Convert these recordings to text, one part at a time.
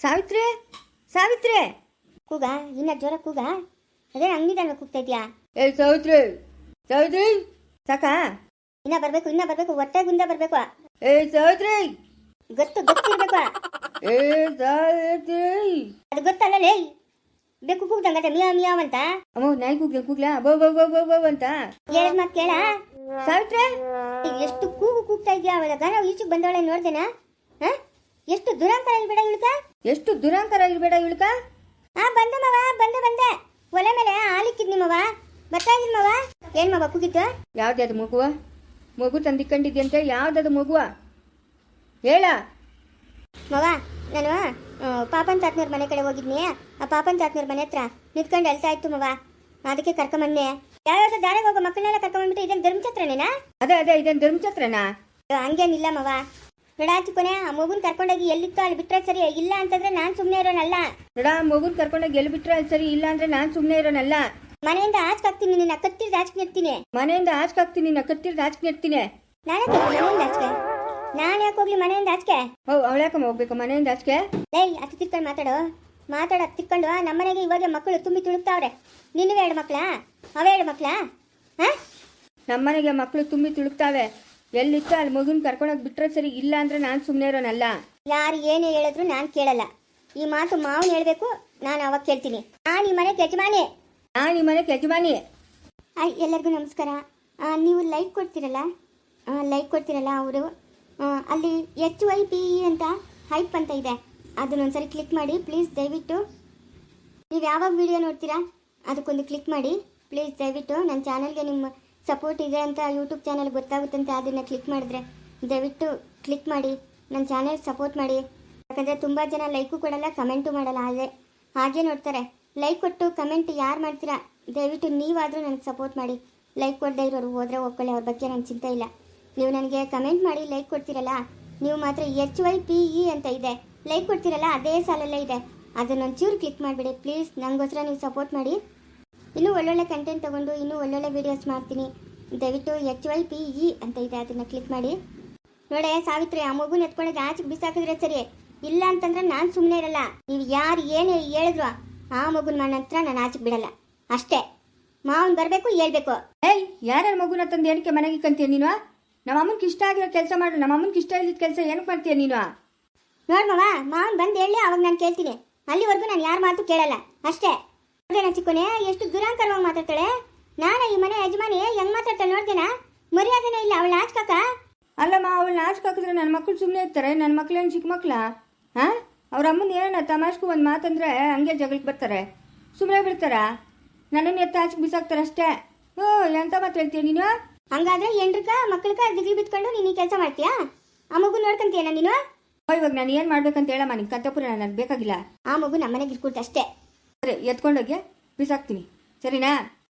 ಸಾವಿತ್ರಿ? ಸಾವಿತ್ರಿ? ಕೂಗ ಇನ್ನ ಜ್ವರ ಕೂಗ? ಅದೇ ಅಂಗಡಿದಲ್ವ ಕೂಗ್ತಾ ಇದೆಯಾ? ಏ ಸಾವಿತ್ರಿ? ಸಾವಿತ್ರಿ? ಸಾಕ? ಇನ್ನ ಬರ್ಬೇಕು ಇನ್ನ ಬರ್ಬೇಕು ಹೊಟ್ಟೆ ಗುಂದ ಬರ್ಬೇಕು. ಏ ಸಾವಿತ್ರಿ? ಗೊತ್ತು ಗೊತ್ತಿರ್ಬೇಕು ಏ ಸಾವಿತ್ರಿ? ಅದು ಗೊತ್ತಲ್ಲ ಲೇ. ಬೇಕು ಕೂಗ್ದಂಗತ್ತೆ ಮಿಯಾವ್ ಮಿಯಾವ್ ಅಂತ. ಅಮ್ಮ ನಾಯಿ ಕೂಗ್ಲ ಕೂಗ್ಲ? ಬೋ ಬೋ ಬೋ ಬೋ ಬೋ ಅಂತ. ಹೇಳಿದ ಮಾತು ಕೇಳ. ಸಾವಿತ್ರಿ? ಎಷ್ಟು ಕೂಗು ಕೂಗ್ತಾ ಇದೆಯಾ? ಅವಾಗ ಗಾನ ಈಚೆಗೆ ಬಂದವಳೆ ನೋಡ್ದೇನಾ? ಹಾ? ಎಷ್ಟು ದುರಂತರ ಇಲ್ಬೇಡ ಇಳ್ಕ? ಎಷ್ಟು ದುರಂತರ ಇರ್ಬೇಡ ಇಳ್ಕ? ಆ ಬಂದೆ ಮವ ಬಂದೆ ಬಂದೆ. ಒಲೆ ಮೇಲೆ ಹಾಲಿಕ್ಕಿದ್ ನಿಮ್ಮವ ಬರ್ತಾ ಇದ್ದೀನಿ ಮವ? ಏನ್ ಮವ ಕುಗಿತ ಯಾವ್ದು ಮಗುವ? ಮಗು ತಂದಿಕೊಂಡಿದ್ಯಂತೆ ಯಾವ್ದದು ಮಗುವ? ಹೇಳ. ಮವ ನಾನು ಪಾಪನ್ ತಾತನವ್ರ ಮನೆ ಕಡೆ ಹೋಗಿದ್ನಿ. ಆ ಪಾಪನ್ ತಾತನವ್ರ ಮನೆ ಹತ್ರ ನಿಂತ್ಕೊಂಡು ಅಳ್ತಾ ಇತ್ತು ಮವ. ಅದಕ್ಕೆ ಕರ್ಕೊಂಬಂದೆ. ಯಾವ್ಯಾವ ದಾರಿಗೆ ಹೋಗೋ ಮಕ್ಕಳನ್ನೆಲ್ಲ ಕರ್ಕೊಂಬಂದ್ಬಿಟ್ಟು ಇದೇನು ಧರ್ಮಛತ್ರನೇನಾ? ಅದೇ ಅದೇ ಇದೇನು ಧರ್ಮಛತ್ರನಾ? ಹಂಗೇನಿಲ್ಲ ಮವ. ನೋಡಾಚಿ ಕೊನೆ ಆ ಮಗುನ್ ಕರ್ಕೊಂಡೋಗಿ ಎಲ್ಲಿತ್ತು ಅಲ್ಲಿ ಬಿಟ್ರೆ ಸರಿ ಇಲ್ಲ ಅಂತಂದ್ರೆ ನಾನ್ ಸುಮ್ನೆ ಇರೋನಲ್ಲ. ನೋಡ ಮಗುನ್ ಕರ್ಕೊಂಡೋಗಿ ಎಲ್ಲಿ ಬಿಟ್ರೆ ಅಲ್ಲಿ ಸರಿ ಇಲ್ಲ ಅಂದ್ರೆ ನಾನ್ ಸುಮ್ನೆ ಇರೋನಲ್ಲ. ಮನೆಯಿಂದ ಆಚೆ ಹಾಕ್ತೀನಿ ನಿನ್ನ ಕತ್ತಿರ್ದು ಆಚೆ ಇರ್ತೀನಿ ಮನೆಯಿಂದ ಆಚೆ ಹಾಕ್ತೀನಿ ನಿನ್ನ ಕತ್ತಿರ್ದು ಆಚೆ ನಿರ್ತೀನಿ ನಾನೇ ಮನೆಯಿಂದ ಆಚೆ ನಾನು ಯಾಕೆ ಹೋಗ್ಲಿ ಮನೆಯಿಂದ ಆಚೆ ಹೋ ಅವಳ್ಯಾಕಮ್ಮ ಹೋಗ್ಬೇಕು ಮನೆಯಿಂದ ಆಚೆಗೆ? ಏಯ್ ಅತ್ತ ತಿರ್ಕೊಂಡು ಮಾತಾಡು. ಮಾತಾಡ ತಿರ್ಕೊಂಡು ನಮ್ಮನೆಗೆ ಇವಾಗ ಮಕ್ಕಳು ತುಂಬಿ ತುಳುಕ್ತಾವ್ರೆ. ನಿನ್ನ ಎರಡು ಮಕ್ಕಳ? ಅವೇ ಎರಡು ಮಕ್ಳಾ ಹಾ? ನಮ್ಮನೆಗೆ ಮಕ್ಕಳು ತುಂಬಿ ತುಳುಕ್ತಾವೆ. ಎಲ್ಲಿತ್ತು ಅಲ್ಲಿ ಮಗುನ್ ಕರ್ಕೊಂಡೋಗಿ ಬಿಟ್ರೆ ಸರಿ ಇಲ್ಲ ಅಂದ್ರೆ ನಾನು ಸುಮ್ಮನೆ ಇರೋನಲ್ಲ? ಯಾರು ಏನು ಹೇಳಿದ್ರು ನಾನು ಕೇಳಲ್ಲ. ಈ ಮಾತು ಮಾವನ್ ಹೇಳ್ಬೇಕು ನಾನು ಅವಾಗ ಕೇಳ್ತೀನಿ. ನಾನು ಈ ಮನೆ ಯಜಮಾನಿ ನಾನು ಈ ಮನೆ ಯಜಮಾನಿ ಹಾಯ್ ಎಲ್ಲರಿಗೂ ನಮಸ್ಕಾರ. ಆ, ನೀವು ಲೈಕ್ ಕೊಡ್ತೀರಲ್ಲ? ಲೈಕ್ ಕೊಡ್ತೀರಲ್ಲ ಅವರು? ಅಲ್ಲಿ ಎಚ್ ವೈ ಪಿ ಇ ಅಂತ ಹೈಪ್ ಅಂತ ಇದೆ. ಅದನ್ನೊಂದ್ಸರಿ ಕ್ಲಿಕ್ ಮಾಡಿ ಪ್ಲೀಸ್ ದಯವಿಟ್ಟು. ನೀವು ಯಾವಾಗ ವಿಡಿಯೋ ನೋಡ್ತೀರಾ ಅದಕ್ಕೊಂದು ಕ್ಲಿಕ್ ಮಾಡಿ ಪ್ಲೀಸ್ ದಯವಿಟ್ಟು. ನನ್ನ ಚಾನಲ್ಗೆ ನಿಮ್ಮ ಸಪೋರ್ಟ್ ಇದೆ ಅಂತ ಯೂಟ್ಯೂಬ್ ಚಾನಲ್ ಗೊತ್ತಾಗುತ್ತಂತೆ ಅದನ್ನು ಕ್ಲಿಕ್ ಮಾಡಿದ್ರೆ. ದಯವಿಟ್ಟು ಕ್ಲಿಕ್ ಮಾಡಿ ನನ್ನ ಚಾನೆಲ್ ಸಪೋರ್ಟ್ ಮಾಡಿ. ಯಾಕಂದರೆ ತುಂಬ ಜನ ಲೈಕು ಕೊಡಲ್ಲ ಕಮೆಂಟು ಮಾಡಲ್ಲ, ಹಾಗೆ ಹಾಗೆ ನೋಡ್ತಾರೆ. ಲೈಕ್ ಕೊಟ್ಟು ಕಮೆಂಟ್ ಯಾರು ಮಾಡ್ತೀರಾ? ದಯವಿಟ್ಟು ನೀವಾದರೂ ನನಗೆ ಸಪೋರ್ಟ್ ಮಾಡಿ. ಲೈಕ್ ಕೊಡದೇ ಇರೋರು ಹೋದರೆ ಹೋಗ್ಕೊಳ್ಳಿ, ಅವ್ರ ಬಗ್ಗೆ ನನ್ನ ಚಿಂತೆ ಇಲ್ಲ. ನೀವು ನನಗೆ ಕಮೆಂಟ್ ಮಾಡಿ ಲೈಕ್ ಕೊಡ್ತೀರಲ್ಲ, ನೀವು ಮಾತ್ರ ಎಚ್ ವೈ ಪಿ ಇ ಅಂತ ಇದೆ. ಲೈಕ್ ಕೊಡ್ತೀರಲ್ಲ, ಅದೇ ಸಾಲಲ್ಲೇ ಇದೆ. ಅದನ್ನೊಂಚೂರು ಕ್ಲಿಕ್ ಮಾಡಿಬಿಡಿ ಪ್ಲೀಸ್ ನನಗೋಸ್ಕರ ನೀವು ಸಪೋರ್ಟ್ ಮಾಡಿ. ಇನ್ನೂ ಒಳ್ಳೊಳ್ಳೆ ಕಂಟೆಂಟ್ ತೊಗೊಂಡು ಇನ್ನೂ ಒಳ್ಳೊಳ್ಳೆ ವೀಡಿಯೋಸ್ ಮಾಡ್ತೀನಿ. ದಯವಿಟ್ಟು ಎಚ್ ವೈ ಪಿ ಇ ಅಂತ ಇದೆ ಅದನ್ನು ಕ್ಲಿಕ್ ಮಾಡಿ. ನೋಡೆ ಸಾವಿತ್ರಿ ಆ ಮಗುನ ಎತ್ಕೊಂಡೋಗಿ ಆಚೆಗೆ ಬಿಸಾಕಿದ್ರೆ ಸರಿ. ಇಲ್ಲ ಅಂತಂದ್ರೆ ನಾನು ಸುಮ್ಮನೆ ಇರಲ್ಲ. ನೀವು ಯಾರು ಏನು ಹೇಳಿದ್ರು ಆ ಮಗುನ ನನ್ನ ಹತ್ರ ನಾನು ಆಚೆಗೆ ಬಿಡಲ್ಲ. ಅಷ್ಟೇ. ಮಾವನ್ ಬರಬೇಕು ಹೇಳ್ಬೇಕು. ಏಯ್ ಯಾರ್ಯಾರ ಮಗುನ ತಂದು ಏನಕ್ಕೆ ಮನೆಗೆ ಕಂತೀಯ ನೀನು? ನಮ್ಮ ಅಮ್ಮನಿಗೆ ಇಷ್ಟ ಆಗಿರೋ ಕೆಲಸ ಮಾಡು. ನಮ್ಮ ಅಮ್ಮನಿಗೆ ಇಷ್ಟ ಇಲ್ಲದ ಕೆಲಸ ಏನಕ್ಕೆ ಮಾಡ್ತೀಯ ನೀನು? ನೋಡ್ ಮಾವ ಮಾವನ್ ಬಂದು ಹೇಳಿ ಅವಾಗ ನಾನು ಕೇಳ್ತೀನಿ. ಅಲ್ಲಿವರೆಗೂ ನಾನು ಯಾರ ಮಾತು ಕೇಳಲ್ಲ. ಅಷ್ಟೇ. ನೋಡ್ದೇನ ಚಿಕ್ಕನೆ ಎಷ್ಟು ದುರಾಂಕರವಾಗಿ ಮಾತಾಡ್ತಾಳೆ. ನಾನು ಈ ಮನೆ ಯಜಮಾನಿ ಹೆಂಗ್ ಮಾತಾಡ್ತಾಳೆ ನೋಡ್ದೇನಾ? ಮರ್ಯಾದೆನೇ ಇಲ್ಲ ಅವಳ ಆಚ್ಕಾಕ ಅಲ್ಲಮ್ಮ ಅವಳು ಆಚೆ ಹಾಕಿದ್ರೆ ನನ್ನ ಮಕ್ಕಳು ಸುಮ್ಮನೆ ಇರ್ತಾರೆ ನನ್ನ ಮಕ್ಕಳೇನು ಚಿಕ್ಕ ಮಕ್ಳ? ಹಾಂ? ಅವ್ರ ಅಮ್ಮನ ಏನೋ ತಮಾಷ್ಗೂ ಒಂದು ಮಾತಂದ್ರೆ ಹಂಗೆ ಜಗಳಕ್ಕೆ ಬರ್ತಾರೆ. ಸುಮ್ಮನೆ ಬಿಡ್ತಾರಾ? ನನ್ನನ್ನು ಎತ್ತ ಆಚೆಗೆ ಬಿಸಾಕ್ತಾರೆ ಅಷ್ಟೇ. ಓ ಎಂತ ಮಾತು ಹೇಳ್ತೀಯ ನೀನು? ಹಂಗಾದ್ರೆ ಎಂಡ್ರಕ ಮಕ್ಕಳಕ್ಕ ದಿಗ್ಲಿ ಬಿತ್ಕೊಂಡು ನೀನು ಈ ಕೆಲಸ ಮಾಡ್ತೀಯಾ? ಆ ಮಗು ನೋಡ್ಕೊಂತೀಯನ ನೀನು? ಓ ಇವಾಗ ನಾನು ಏನು ಮಾಡ್ಬೇಕಂತ ಹೇಳಮ್ಮ ನಿನ್ ನಾನು ನನಗೆ ಬೇಕಾಗಿಲ್ಲ. ಆ ಮಗು ನಮ್ಮನೆಗೆ ಇಟ್ಕೊಳ್ತು ಅಷ್ಟೇ. ಸರಿ ಎತ್ಕೊಂಡೋಗಿ ಬಿಸಾಕ್ತೀನಿ. ಸರಿನಾ?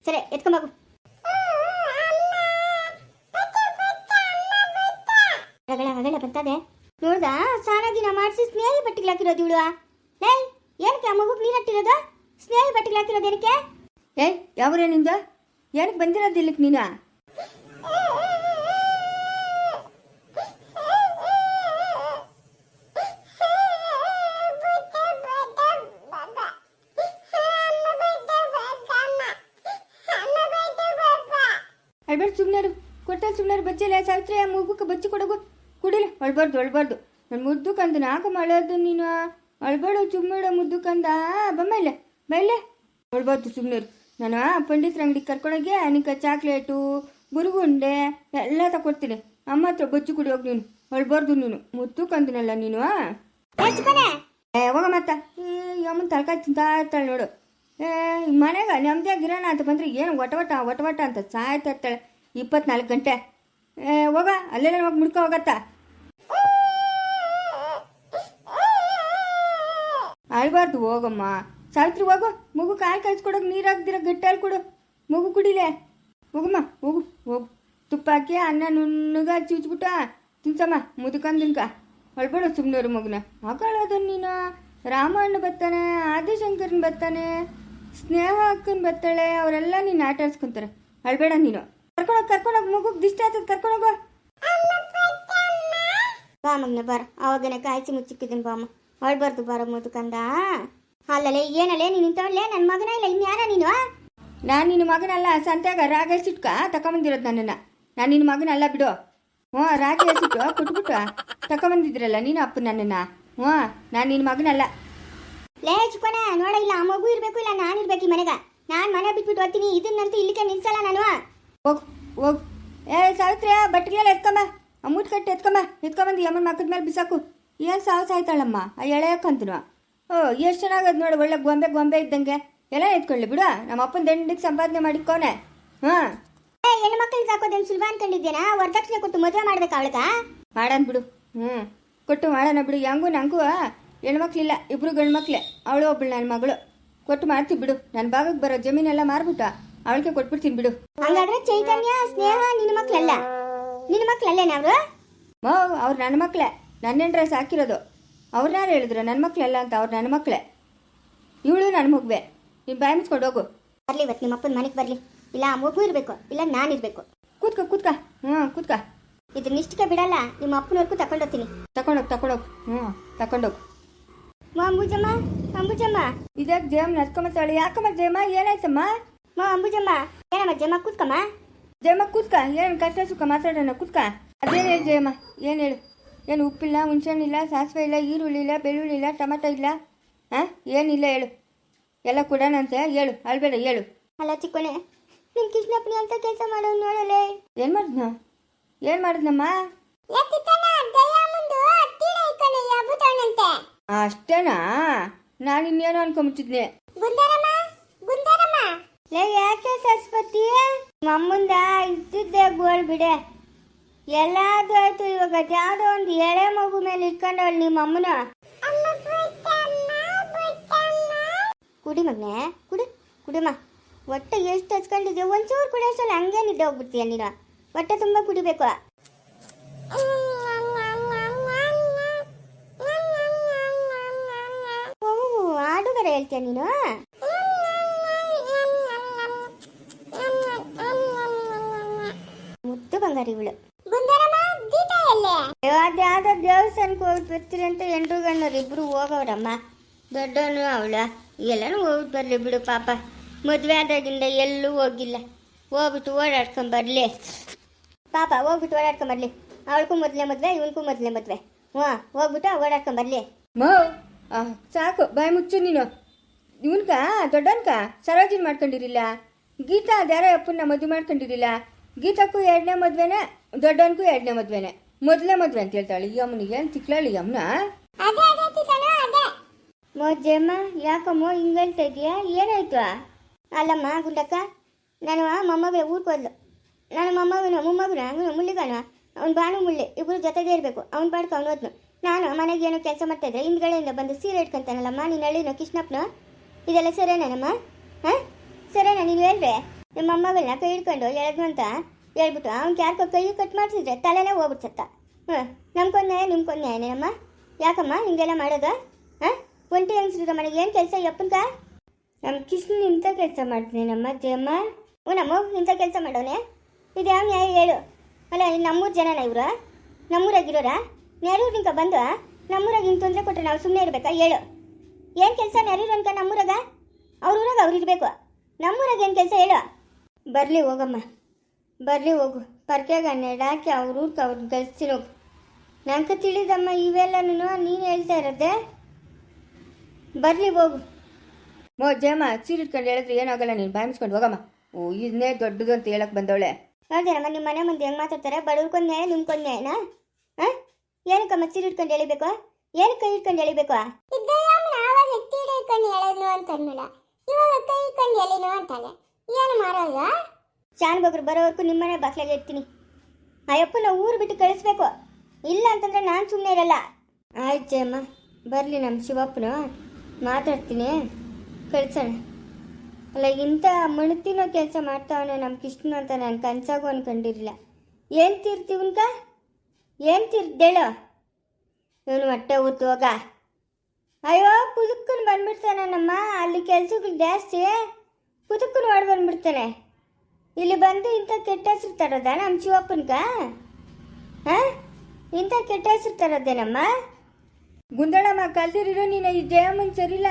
ಸರಿ ಎತ್ಕೊಂಬಗು ರಗಳ ರಗಳ ಬರ್ತದೆ ನೋಡ್ದ ಸಾನಾಗಿನ ಮಾಡಿಸಿ ಸ್ನೇಹಿ ಬಟ್ಟಿಗೆ ಹಾಕಿರೋದು ಇವಳು. ಲೈ ಏನಕ್ಕೆ ಆ ಮಗುಗೆ ನೀರು ಹಟ್ಟಿರೋದು ಸ್ನೇಹಿ ಬಟ್ಟಿಗೆ ಹಾಕಿರೋದು ಏನಕ್ಕೆ? ಏಯ್ ಯಾವ್ರೇ ನಿಂದ? ಏನಕ್ಕೆ ಬಂದಿರೋದು ಇಲ್ಲಿಗೆ ನೀನು? ಸುಮ್ಮನೆ ಕೊಟ್ಟಲ್ಲಿ ಸುಮ್ಮನೆ ಬಚ್ಚಿಲ್ಲ ಸಾವಿತ್ರಿ ಆ ಮಗುಕ್ಕೆ ಬಚ್ಚಿ ಕೊಡಗು. ಕುಡಿಲಿ ಅಳ್ಬಾರ್ದು ಅಳ್ಬಾರ್ದು. ನನ್ನ ಮುದ್ದು ಕಂದ ನಾಲ್ಕು ಮಳೆದು ನೀನು. ಅಳ್ಬೇಡ ಚುಮ್ಮಡ ಮುದ್ದು ಕಂದ. ಬಮ್ಮೈಲೆ ಬೈಲೆ ಅಳ್ಬಾರ್ದು ಸುಮ್ಮನೆ ನಾನು ಪಂಡಿತರ ಅಂಗಡಿಗೆ ಕರ್ಕೊಳಗೆ ಅನಿಕ ಚಾಕ್ಲೇಟು ಗುರುಗುಂಡೆ ಎಲ್ಲ ತಗೊಡ್ತೀನಿ ಅಮ್ಮ ಹತ್ರ ಬಚ್ಚಿ ಕುಡಿ ಹೋಗಿ ನೀನು. ಅಳ್ಬಾರ್ದು ನೀನು. ಮುದ್ದು ಕಂದನಲ್ಲ ನೀನು ಯಾವಾಗ ಮತ್ತ. ಈ ಅಮ್ಮನ ತಲಕಾಯಿ ತಿಂತಾ ಇರ್ತಾಳೆ ನೋಡು. ಏ ಮನೆಗೆ ನೆಮ್ಮದಿಯಾಗಿ ಗಿರೋಣ ಅಂತ ಬಂದ್ರೆ ಏನು ಒಟ ಒಟ ಒಟ ಒಟ ಅಂತ ಸಾಯ್ತಾ ಇರ್ತಾಳೆ. ಇಪ್ಪತ್ನಾಲ್ಕು ಗಂಟೆ. ಹೋಗ, ಅಲ್ಲೆಲ್ಲ ಹೋಗಿ ಮುಡ್ಕೊ ಹೋಗತ್ತ? ಅಳ್ಬಾರ್ದು ಹೋಗಮ್ಮ. ಸಾವಿತ್ರಿ, ಹೋಗು. ಮಗು ಕಾಲು ಕಾಯಿಸ್ಕೊಡೋಕೆ ನೀರು ಹಾಕ್ದಿರ ಗಟ್ಟಾಲ್ ಕೊಡು. ಮಗು ಕುಡಿಲೆ. ಹೋಗಮ್ಮ, ಹೋಗು ಹೋಗು. ತುಪ್ಪ ಹಾಕಿ ಅನ್ನ ನುಣ್ಣಗ ಚೀಚ್ಬಿಟ್ಟ ತಿನ್ಸಮ್ಮ ಮುದುಕಂದಿನ್ಕ ಹೊಳ್ಬೇಡ ಸುಮ್ಮನವ್ರು ಮಗುನ. ಮಗಳದ ನೀನು. ರಾಮಣ್ಣ ಬರ್ತಾನೆ, ಆದಿಶಂಕರನ್ ಬರ್ತಾನೆ, ಸ್ನೇಹ ಅಕ್ಕನ್ ಬರ್ತಾಳೆ, ಅವರೆಲ್ಲ ನೀನು ಆಟ ಆಡ್ಸ್ಕೊಂತಾರೆ ಅಳ್ಬೇಡ ನೀನು. ಕರ್ಕೊಂಡೋಗಿ ಕರ್ಕೊಂಡೋಗಿ ಮಗುಗೆ ದಿಷ್ಟ ಆಯ್ತದ ಕರ್ಕೊಂಡೋಗು ಬಾ. ಮಗ್ನ ಬಾರ ಅವಾಗನೇ ಕಾಯಿಸಿ ಮುಚ್ಚಿಕ್ಕಿದ್ದೀನಿ ಬಾಮ್ಮ. ಹೊಳ್ಬಾರ್ದು ಬಾರ ಮುದುಕಂದ ಅಲ್ಲಲೇ ಏನಲ್ಲೇ ನೀನು ಇಂಥವಲ್ಲೇ ನನ್ನ ಮಗನ ಇಲ್ಲ ಇನ್ಯಾರ ನೀನು? ನಾನು ನಿನ್ನ ಮಗನಲ್ಲ ಸಂತ್ಯಾಗ ರಾಗ ಎಸಿಟ್ಕ ತಕೊಂಬಂದಿರೋದು ನನ್ನನ್ನು. ನಾನು ನಿನ್ನ ಮಗನಲ್ಲ ಬಿಡು. ಹ್ಞೂ ರಾಗಿ ಎಸಿಟ್ಟು ಕುಟ್ಬಿಟ್ಟು ತಕೊಂಬಂದಿದ್ರಲ್ಲ ನೀನು ಅಪ್ಪ ನನ್ನನ್ನು. ಹ್ಞೂ ನಾನು ನಿನ್ನ ಮಗನಲ್ಲ. ಲೇ ಚಿಕ್ಕೋನೆ ನೋಡ ಇಲ್ಲ ಆ ಮಗು ಇರಬೇಕು ಇಲ್ಲ ನಾನು ಇರ್ಬೇಕು ಈ ಮನೆಗ. ನಾನು ಮನೆ ಬಿಟ್ಬಿಟ್ಟು ಹೋಗ್ತೀನಿ ಇದನ್ನಂತೂ ಇಲ್ಲಿಗೆ ನಿಲ್ಸಲ್ಲ ನಾನು. ಹೋಗು ಹೋಗ್. ಏ ಸಾವಿತ್ರಿ ಬಟ್ಟೆಗೆಲ್ಲ ಎತ್ಕೊಂಬ. ಅಮ್ಮೂಟ್ ಮೂಟ್ ಕಟ್ಟಿ ಎತ್ಕೊಂಬ. ಎತ್ಕೊಂಬಂದು ಯಮ್ಮನ ಮಕ್ಕದ ಮೇಲೆ ಬಿಸಾಕು. ಏನು ಸಾಹಸ ಆಯ್ತಾಳಮ್ಮ? ಆ ಎಳೆಯಕ್ಕಂತನು ಓ ಎಷ್ಟು ಚೆನ್ನಾಗದು ನೋಡು ಒಳ್ಳೆ ಗೊಂಬೆ ಗೊಂಬೆ ಇದ್ದಂಗೆ. ಎಲ್ಲ ಎತ್ಕೊಳ್ಳಿ ಬಿಡು ನಮ್ಮ ಅಪ್ಪನ ದಂಡಿಗೆ ಸಂಪಾದನೆ ಮಾಡಿಕೋನೆ ಹಾಂ. ಹೆಣ್ಣು ಮಕ್ಕಳಿಗೆ ಸಾಕೋದೇನು ಸುಲಭ ಅನ್ಕೊಂಡಿದ್ದೇನಾ? ವರದಕ್ಷಿಣೆ ಕೊಟ್ಟು ಮದುವೆ ಮಾಡ್ಬೇಕು ಅವಳಗ? ಮಾಡೋಣ ಬಿಡು. ಹ್ಞೂ ಕೊಟ್ಟು ಮಾಡೋಣ ಬಿಡು. ಹೆಂಗೂ ನಂಗೂ ಹೆಣ್ಮಕ್ಳಿಲ್ಲ ಇಬ್ಬರು ಗಂಡು ಮಕ್ಳೆ ಅವಳು ಒಬ್ಬಳು ನನ್ನ ಮಗಳು. ಕೊಟ್ಟು ಮಾಡ್ತೀವಿ ಬಿಡು. ನನ್ನ ಭಾಗಕ್ಕೆ ಬರೋ ಜಮೀನೆಲ್ಲ ಮಾರ್ಬಿಟ್ಟು. ಅವಳಿಗೆ ಕೊಟ್ಬಿಡ್ತೀನಿ ಬಿಡು. ಹಂಗಾದ್ರೆ ಚೈತನ್ಯ ಸ್ನೇಹ ನಿನ್ನ ಮಕ್ಳಲ್ಲ? ನಿನ್ನ ಮಕ್ಳಲ್ಲೇನ ಅವರು? ಮೋ ಅವ್ರು ನನ್ನ ಮಕ್ಕಳೇ ನನ್ನ ಹೆಂಡ್ರೆ ಸಾಕಿರೋದು ಅವ್ರನ್ನಾರು ಹೇಳಿದ್ರು ನನ್ನ ಮಕ್ಕಳಲ್ಲ ಅಂತ ಅವ್ರು ನನ್ನ ಮಕ್ಕಳೇ ಇವಳು ನನ್ನ ಮಗುವೆ. ನೀನು ಬಾಯಿ ಮುಚ್ಕೊಂಡು ಹೋಗು. ಬರಲಿ ಇವತ್ತು ನಿಮ್ಮ ಅಪ್ಪನ ಮನೆಗೆ ಬರಲಿ. ಇಲ್ಲ ಆ ಮಗು ಇರಬೇಕು. ಇಲ್ಲ ನಾನು ಇರಬೇಕು. ಕೂತ್ಕ ಕೂತ್ಕ. ಹ್ಞೂ ಕೂತ್ಕ. ಇದನ್ನ ನಿಷ್ಟಕ್ಕೆ ಬಿಡಲ್ಲ. ನಿಮ್ಮ ಅಪ್ಪನವರೆಗೂ ತಗೊಂಡೋಗ್ತೀನಿ ತಗೊಂಡೋಗಿ ತಗೊಂಡೋಗಿ ಹ್ಞೂ ತಗೊಂಡೋಗಿ ಮಾಮೂಜಮ್ಮ ಅಂಬುಜಮ್ಮ ಅಂಬುಜಮ್ಮ. ಇದ್ಯಾಕೆ ಜಯಮ್ಮ ನಡ್ಕೊಂಬತ್ತಾಳೆ? ಯಾಕಮ್ಮ ಜಯಮ್ಮ? ಏನಾಯ್ತಮ್ಮ? ಮಾ ಅಂಬುಜಮ್ಮ. ಏನಮ್ಮ ಜಮ್ಮ ಕೂತ್ಕಮ್ಮ? ಜಯಮ್ಮ ಕೂತ್ಕ ಏನು ಕಷ್ಟ ಸುಖ ಮಾತಾಡೋಣ ಕೂತ್ಕ. ಅದೇನು ಹೇಳಿ ಜಯಮ್ಮ ಏನು ಹೇಳು? ಏನು ಉಪ್ಪಿಲ್ಲ ಹುಣ್ಸೆಹಣ್ಣಿಲ್ಲ ಸಾಸಿವೆ ಇಲ್ಲ ಈರುಳ್ಳಿ ಇಲ್ಲ ಬೆಳ್ಳುಳ್ಳಿ ಇಲ್ಲ ಟೊಮೆಟೊ ಇಲ್ಲ? ಹಾಂ ಏನಿಲ್ಲ ಹೇಳು. ಎಲ್ಲ ಕೊಡೋಣಂತೆ ಹೇಳು ಅಳ್ಬೇಡ ಹೇಳು. ಅಲ್ಲ ಚಿಕ್ಕೋಣೆ ನಿಮ್ ಕೃಷ್ಣಪ್ಪನಿ ಅಂತ ಕೆಲಸ ಮಾಡೋ ನೋಡಲೇ. ಏನು ಮಾಡಿದ್ನ? ಏನು ಮಾಡಿದ್ನಮ್ಮ? ಅಷ್ಟೇನಾ? ನಾನು ಇನ್ನೇನು ಅನ್ಕೊಂಬಿಟ್ಟಿದ್ನೆ ಲೇ ಯಾಕೆ ಸರಸ್ವತಿ ಮಮ್ಮಂದ ಇದ್ದಿದ್ದೆ ಗೋಳ್ ಬಿಡೆ. ಎಲ್ಲಾದು ಆಯ್ತು ಇವಾಗ ಯಾವ್ದೋ ಒಂದು ಎಳೆ ಮಗು ಮೇಲೆ ಇಟ್ಕೊಂಡವಳು ನಿಮ್ಮ ಅಮ್ಮನ. ಕುಡಿ ಮಗ್ನೆ, ಕುಡಿ ಕುಡಿಮ ಹೊಟ್ಟೆ ಎಷ್ಟು ಹಚ್ಕೊಂಡಿದ್ದೆ ಒಂಚೂರು ಕುಡಿಯೋಷ್ಟಲ್ಲ ಹಂಗೆ ನಿದ್ದೆ ಹೋಗ್ಬಿಡ್ತೀಯ ನೀನು. ಹೊಟ್ಟೆ ತುಂಬ ಕುಡಿಬೇಕು. ಆಡುಗರ ಹೇಳ್ತೀಯ ನೀನು? ಮುದ್ದು ಬಂಗಾರಿ ಇವಳು ಅದ್ಯಾವ್ದೋ ದೇವಸ್ಥಾನಕ್ಕೆ ಹೋಗಿ ಬರ್ತೀರಿ ಅಂತ ಎಂಟು ಗಣ್ಣರು ಇಬ್ರು ಹೋಗವ್ರಮ್ಮ. ದೊಡ್ಡವನು ಅವಳ. ಎಲ್ಲನೂ ಹೋಗ್ಬಿಟ್ಟು ಬರ್ಲಿ ಬಿಡು ಪಾಪ. ಮದುವೆ ಆದಾಗಿಂದ ಎಲ್ಲೂ ಹೋಗಿಲ್ಲ. ಹೋಗ್ಬಿಟ್ಟು ಓಡಾಡ್ಕೊಂಡ್ ಬರ್ಲಿ. ಪಾಪ ಹೋಗ್ಬಿಟ್ಟು ಓಡಾಡ್ಕೊಂಡ್ ಬರ್ಲಿ. ಅವಳಿಗೂ ಮೊದಲೇ ಮದುವೆ ಇವನಿಗೂ ಮೊದಲೇ ಮದುವೆ. ಹ್ಞೂ ಹೋಗ್ಬಿಟ್ಟು ಓಡಾಡ್ಕೊಂಡ್ ಬರ್ಲಿ. ಮೋ ಸಾಕು ಬಾಯಿ ಮುಚ್ಚು ನೀನು. ಇವನ್ಕ ದೊಡ್ಡನ್ಕ ಸರೋಜಿನ್ ಮಾಡ್ಕೊಂಡಿರಿಲ್ಲ. ಗೀತಾ ಅದ್ಯಾರೋ ಅಪ್ಪನ್ನ ಮದುವೆ ಮಾಡ್ಕೊಂಡಿರಿಲ್ಲ. ಗೀತಕ್ಕೂ ಎರಡನೇ ಮದ್ವೆನೆ ದೊಡ್ಡವನ್ಗೂ ಎರಡನೇ ಮದ್ವೆನೆ. ಮೊದಲೇ ಮದ್ವೆ ಅಂತ ಹೇಳ್ತಾಳೆ ಯಮ್ನಿಗೆ ಅಂತ ಏನು ತಿಕ್ಲಾಳಿ ಅಮ್ಮನ? ಮೋಜಮ್ಮ ಯಾಕಮ್ಮ ಹಿಂಗ್ ಇದೆಯಾ? ಇದೀಯಾ ಏನಾಯ್ತು? ಅಲ್ಲಮ್ಮ ಗುಂಡಕ್ಕ ನಾನು ಮೊಮ್ಮಗ ಊರ್ಗೆ ಹೋದ್ಲು. ನಾನು ಮೊಮ್ಮಗನ ಮೊಮ್ಮಗನ ಅವನು ಮುಳ್ಳಿಗನ. ಅವ್ನು ಬಾನು ಮುಳ್ಳಿ ಇಬ್ಬರು ಜೊತೆಗೆ ಇರಬೇಕು. ಅವ್ನು ಪಾಡ್ಕ ಅವ್ನು ಹೋದ್ನು. ನಾನು ಮನೆಗೆ ಏನೋ ಕೆಲಸ ಮಾಡ್ತಾ ಇದ್ದೆ ಹಿಂದ್ಗಡೆಯಿಂದ ಬಂದು ಸೀರೆ ಇಟ್ಕೊಂತಾನಲ್ಲಮ್ಮ ನೀನು ಹಳ್ಳಿನ ಕೃಷ್ಣಪ್ಪನ ಇದೆಲ್ಲ ಸರಿನಮ್ಮ ಹಾಂ? ಸರಿನಾ ನೀನು ಹೇಳ್ರೆ ನಿಮ್ಮ ಅಮ್ಮಗಳನ್ನ ಕೈ ಹಿಡ್ಕೊಂಡು ಎಳೆದು ಅಂತ ಹೇಳ್ಬಿಟ್ಟು ಅವ್ನಿಗೆ ಯಾರ್ಕೋ ಕೈ ಕಟ್ ಮಾಡಿಸಿದ್ರೆ ತಲೆನೇ ಹೋಗ್ಬಿಡ್ಸತ್ತ. ಹ್ಞೂ ನಿಮ್ಮ ನಿಮ್ಕೊಂದೇ ಅಮ್ಮ ಯಾಕಮ್ಮ ಹಿಂಗೆಲ್ಲ ಮಾಡೋದು? ಹಾಂ? ಒಂಟಿ ಅನ್ಸಿದ್ರೆ ಮನೆಗೆ? ಏನು ಕೆಲಸ ಯಪ್ಪನ್ಕ ನಮ್ಮ ಕೃಷ್ಣ ಇಂಥ ಕೆಲಸ ಮಾಡ್ತೀನಿ ನಮ್ಮ ಜಯಮ್ಮ ಓ, ನಮ್ಮ ಇಂಥ ಕೆಲಸ ಮಾಡೋನೆ? ಇದು ಯಾವ ನ್ಯಾಯ ಹೇಳು? ಅಲ್ಲ ನಮ್ಮೂರು ಜನನ ಇವರು? ನಮ್ಮೂರಾಗಿರೋರಾ ನೆರೂರು ನಿಂಕ ಬಂದು ನಮ್ಮೂರಾಗ ಹಿಂಗೆ ತೊಂದರೆ ಕೊಟ್ಟರೆ ನಾವು ಸುಮ್ಮನೆ ಇರಬೇಕಾ? ಹೇಳು. ಏನು ಕೆಲಸ ನೆರೂರು ಅನ್ಕ ನಮ್ಮೂರಾಗ? ಅವ್ರ ಊರಾಗ ಅವ್ರು ಇರಬೇಕು. ನಮ್ಮೂರಾಗ ಏನು ಕೆಲಸ ಹೇಳು. ಬರಲಿ ಹೋಗಮ್ಮ. ಬರಲಿ ಹೋಗು. ಪರ್ಕೆಗ ನೆಡಾಕಿ ಅವ್ರ ಊರ್ಗೆ ಅವ್ರು ಗಳಿಸ್ತಿರೋಗು ಹೋಗು ನಂಗೆ ತಿಳಿದಮ್ಮ ಇವೆಲ್ಲನೂ ನೀನು ಹೇಳ್ತಾ ಇರೋದೆ? ಬರಲಿ ಹೋಗು. ಮೋ ಜಯಮ್ಮ ಸೀರೆ ಇಟ್ಕೊಂಡು ಹೇಳಿದ್ರೆ ಏನಾಗಲ್ಲ ನೀನು ಬಾಯಿಸ್ಕೊಂಡು ಹೋಗಮ್ಮ. ಓ ಇದನ್ನೇ ದೊಡ್ಡದು ಅಂತ ಹೇಳಕ್ ಬಂದವಳೆ. ಹೌದೇನಮ್ಮ ನಿಮ್ಮ ಮನೆ ಮುಂದೆ ಹೆಂಗೆ ಮಾತಾಡ್ತಾರೆ? ನಿಮ್ಗೊಂದು ನ್ಯಾಯನಾ ಹಾಂ? ಏನಕ್ಕಮ್ಮ ಸೀರೆ ಇಟ್ಕೊಂಡು ಎಳಿಬೇಕು ಏನಕ್ಕೆ ಕೈ ಇಟ್ಕೊಂಡು ಎಳಿಬೇಕು ಆವಾಗ ಎತ್ತಿ ಹಿಡ್ಕೊಂಡು ಅಂತ ಇವಾಗ ಕೈ ಇಟ್ಕೊಂಡು ಹೇಳಿನೋ ಅಂತಾನೆ. ಏನು ಮಾರಲ್ಲ ಶಾನ್ ಬಗ್ರು ಬರೋವರೆಗೂ ನಿಮ್ಮನೆ ಬಾಕ್ಲಾಗೆ ಇರ್ತೀನಿ. ಅಯ್ಯಪ್ಪನ ಊರು ಬಿಟ್ಟು ಕಳಿಸ್ಬೇಕು. ಇಲ್ಲ ಅಂತಂದ್ರೆ ನಾನು ಸುಮ್ಮನೆ ಇರಲ್ಲ. ಆಯ್ತು ಜಯಮ್ಮ, ಬರಲಿ ನಮ್ಮ ಶಿವಪ್ಪನು. ಮಾತಾಡ್ತೀನಿ. ಕಳಿಸೋಣ. ಅಲ್ಲ, ಇಂಥ ಮಣ್ತಿನೋ ಕೆಲಸ ಮಾಡ್ತಾವನೆ ನಮ್ಮ ಕೃಷ್ಣ ಅಂತ ನಾನು ಕನ್ಸಾಗೂ ಅನ್ಕೊಂಡಿರಲಿಲ್ಲ. ಏನು ತೀರ್ತಿವನ್ಕ ಏನು ತೀರ್ದೇಳು ಇವನು ಹೊಟ್ಟೆ ಊತು ಹೋಗ. ಅಯ್ಯೋ ಪುದುಕ್ಕನ್ ಬಂದ್ಬಿಡ್ತಾನಮ್ಮ ಅಲ್ಲಿ ಕೆಲ್ಸಗಳು ಜಾಸ್ತಿ. ಪುದುಕ್ಕನ್ ನೋಡಿ ಬಂದ್ಬಿಡ್ತಾನೆ. ಇಲ್ಲಿ ಬಂದು ಇಂಥ ಕೆಟ್ಟ ಹೆಸರು ತರೋದ ನಮ್ಮ ಶಿವಪ್ಪನ್ಗ? ಹಾಂ? ಇಂಥ ಕೆಟ್ಟ ಹೆಸರು ತರೋದೇನಮ್ಮ? ಗುಂದಳಮ್ಮ ಕಲ್ದಿರೋ ನೀನು ಈ ಜಯಮ್ಮನ್ ಸರಿಲ್ಲ.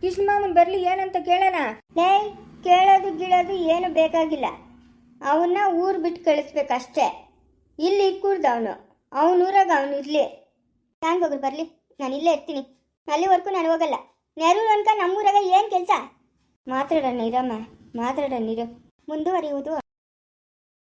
ಕೃಷ್ಣ ಮಾಮನ್ ಬರ್ಲಿ ಏನಂತ ಕೇಳೋಣ? ಏಯ್ ಕೇಳೋದು ಗಿಳೋದು ಏನು ಬೇಕಾಗಿಲ್ಲ. ಅವನ್ನ ಊರು ಬಿಟ್ಟು ಕಳಿಸ್ಬೇಕಷ್ಟೇ ಇಲ್ಲಿ ಇಕ್ಕೂಡ್ದು ಅವನು. ಅವನೂರಾಗ ಅವನು ಇರಲಿ. ನಾನು ಹೋಗ್ರು ಬರಲಿ. ನಾನು ಇಲ್ಲೇ ಇರ್ತೀನಿ. ಅಲ್ಲಿವರೆಗೂ ನಾನು ಹೋಗಲ್ಲ. ನೆರೂರು ಅನ್ಕ ನಮ್ಮೂರಾಗ ಏನು ಕೆಲಸ? ಮಾತಾಡೋಣ ನೀರಮ್ಮ ಮಾತಾಡೋಣ ನೀರು ಮುಂದುವರಿಯುವುದು